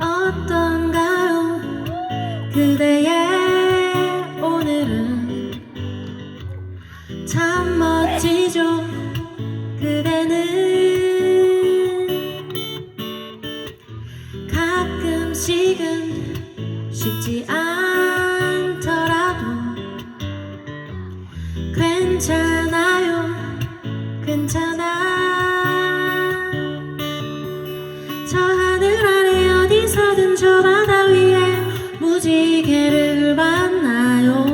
어떤가요? 그대의 오늘은 참 가끔씩은 쉽지 않더라도 괜찮아요 괜찮아 저 하늘 아래 어디서든 저 바다 위에 무지개를 만나요?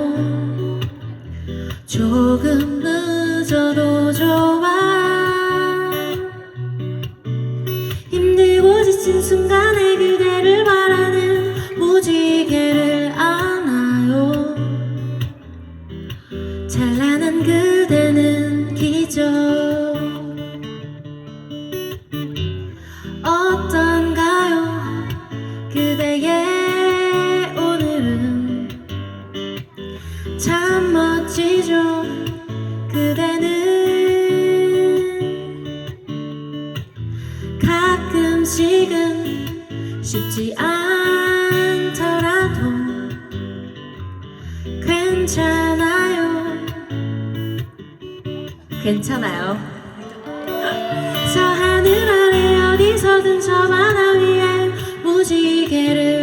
조금 늦어도 좋아. 힘들고 지친 순간에 그대 가끔씩은 쉽지 않더라도 괜찮아요. 괜찮아요. 저 하늘 아래 어디서든 저 바다 위에 무지개를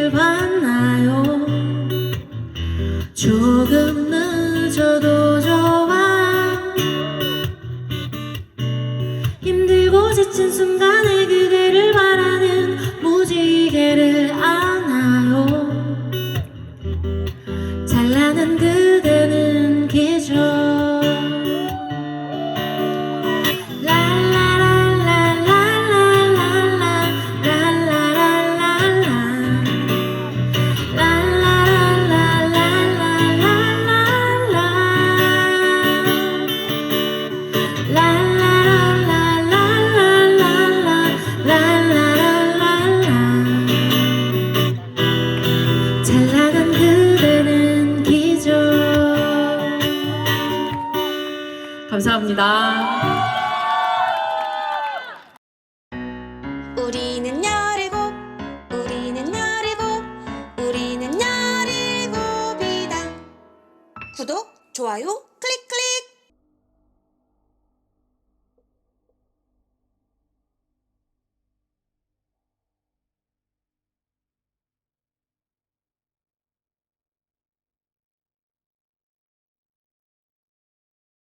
감사합니다. 우리는 열일곱 우리는 열일곱 우리는 열일곱이다 구독 좋아요